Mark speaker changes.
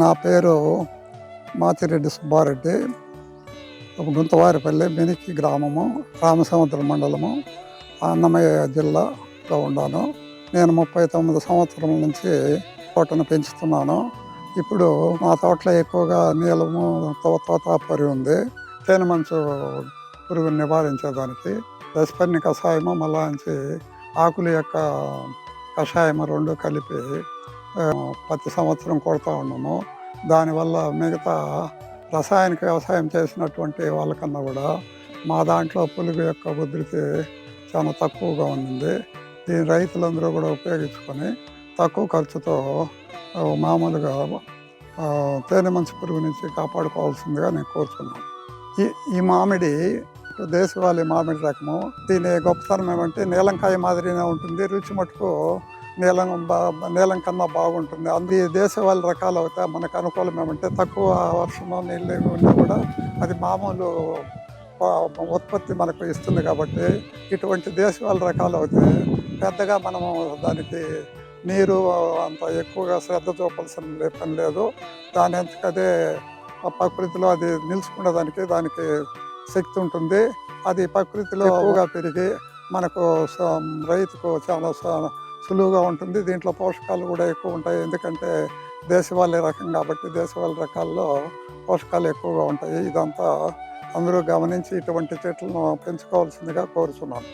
Speaker 1: నా పేరు మాతిరెడ్డి సుబ్బారెడ్డి గుంతవారిపల్లి మినికి గ్రామము రామసముద్ర మండలము అన్నమయ్య జిల్లాలో ఉన్నాను. నేను ముప్పై తొమ్మిది సంవత్సరం నుంచి తోటను పెంచుతున్నాను. ఇప్పుడు మా తోటలో ఎక్కువగా నీలము తో- తోతాపరి ఉంది. తేనె మంచు పురుగును నివారించేదానికి దశపర్ణి కషాయము మళ్ళాంచి ఆకుల యొక్క కషాయము రెండు కలిపి ప్రతి సంవత్సరం కొడతా ఉన్నాము దానివల్ల మిగతా రసాయనిక వ్యవసాయం చేసినటువంటి వాళ్ళకన్నా కూడా మా దాంట్లో పులుగు యొక్క ఉధృతి చాలా తక్కువగా ఉంది దీని రైతులందరూ కూడా ఉపయోగించుకొని తక్కువ ఖర్చుతో మామూలుగా తేనె మంచి పురుగు నుంచి కాపాడుకోవాల్సిందిగా నేను కోరుతున్నాను ఈ ఈ మామిడి దేశవాళీ మామిడి రకము దీని గొప్పతనం ఏమంటే నీలంకాయ మాదిరినే ఉంటుంది. రుచి మటుకు నీలం బా నీలం కన్నా బాగుంటుంది. అందు దేశవాళీ రకాలు అయితే మనకు అనుకూలం ఏమంటే తక్కువ వర్షము నీళ్ళు ఉన్నా కూడా అది మామూలు ఉత్పత్తి మనకు ఇస్తుంది కాబట్టి ఇటువంటి దేశవాళీ రకాలు అయితే పెద్దగా మనము దానికి నీరు అంత ఎక్కువగా శ్రద్ధ చూపాల్సిన పని లేదు. దాని ఆ ప్రకృతిలో అది నిలుచుకునే దానికి దానికి శక్తి ఉంటుంది. అది ప్రకృతిలో ఎక్కువగా పెరిగి మనకు రైతుకు చాలా సులువుగా ఉంటుంది. దీంట్లో పోషకాలు కూడా ఎక్కువ ఉంటాయి. ఎందుకంటే దేశవాళీ రకం కాబట్టి దేశవాళీ రకాల్లో పోషకాలు ఎక్కువగా ఉంటాయి. ఇదంతా అందరూ గమనించి ఇటువంటి చెట్లను పెంచుకోవాల్సిందిగా కోరుచున్నాను.